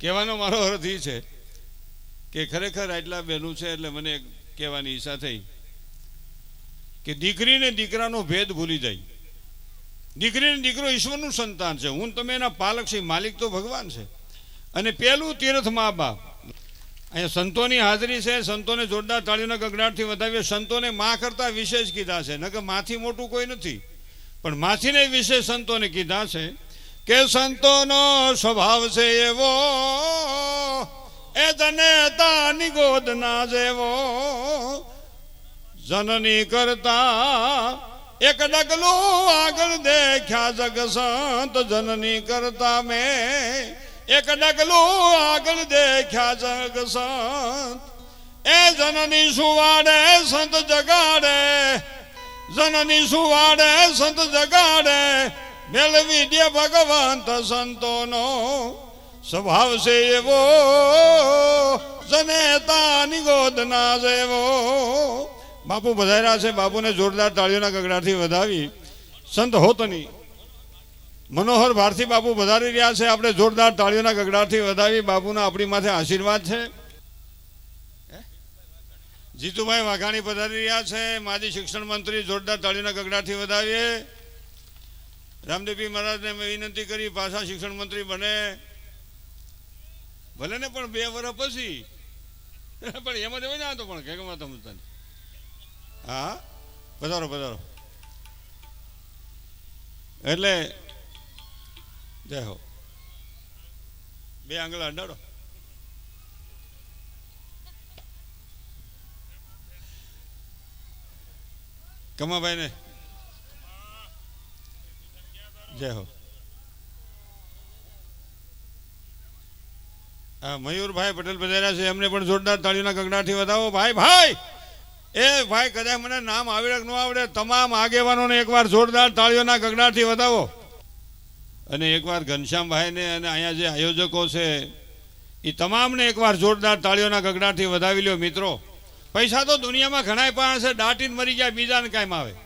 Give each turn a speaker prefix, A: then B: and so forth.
A: કહેવાનો મારો અર્થ એ છે કે ખરેખર આટલા બહેનું છે એટલે મને કહેવાની ઈચ્છા થઈ કે દીકરીને દીકરાનો ભેદ ભૂલી જાય. દીકરીને દીકરો ઈશ્વરનું સંતાન છે. હું તમે એના પાલક છે, માલિક તો ભગવાન છે. અને પહેલું તીર્થ મા બાપ. અહીંયા સંતોની હાજરી છે, સંતોને જોરદાર તાળીઓના ગગડાટથી વધાવીએ. સંતોને મા કરતાં વિશેષ કીધા છે. નકર માથી મોટું કોઈ નથી. પણ માથીને વિશેષ સંતોને કીધા છે કે સંતોનો સ્વભાવ છે એવો, એ જનેતાની ગોદના જેવો. જનની કરતા એક ડગલું આગળ દેખ્યા જગ સંત, જનની કરતા મેં એક ડગલું આગળ દેખ્યા જગ સંત. એ જનની સુવાડે સંત જગાડે, જનની સુવાડે સંત જગાડે મેળવી દે ભગવંત સંતોનો સ્વભાવ છે એવો, જનેતાની ગોદના જેવો. બાપુ વધાર્યા છે, બાપુને જોરદાર તાળીઓના ગગડાથી વધાવી. સંત હોતની. મનોહર ભારતી બાપુ વધારી રહ્યા છે, આપણે જોરદાર તાળીઓના ગગડાથી વધાવી, બાપુના આપણી માથે આશીર્વાદ છે. જીતુભાઈ વાઘાણી પધારી રહ્યા છે, માજી શિક્ષણ મંત્રી જોરદાર તાળીઓના ગગડાથી વધાવીએ. રામદેવજી મહારાજને મેં વિનંતી કરી, પાછા શિક્ષણ મંત્રી બને. ભલે ને પણ બે વર્ષ પછી. પણ એમાં જવાય ના તો પણ કે ગમા તમે હા? પધારો પધારો. એટલે, જય હો. બે આંગળા અડાડો. કમાભાઈ ને જય હો. મયુરભાઈ પટેલ પધાર્યા છે, એમને પણ જોરદાર તાળીઓના ગગડાથી વધાવો. ભાઈ ભાઈ! એ ભાઈ, કદાચ મને નામ આવડે ન આવડે તમામ આગેવાનોને એકવાર જોરદાર તાળીઓના ગગડાથી વધાવો. અને એકવાર ઘનશ્યામભાઈને અને અહીંયા જે આયોજકો છે, એ તમામને એકવાર જોરદાર તાળીઓના ગગડાથી વધાવી લ્યો, મિત્રો. પૈસા તો દુનિયામાં ઘણા પાસે દાટીને મરી ગયા બીજાને કાંઈ આવે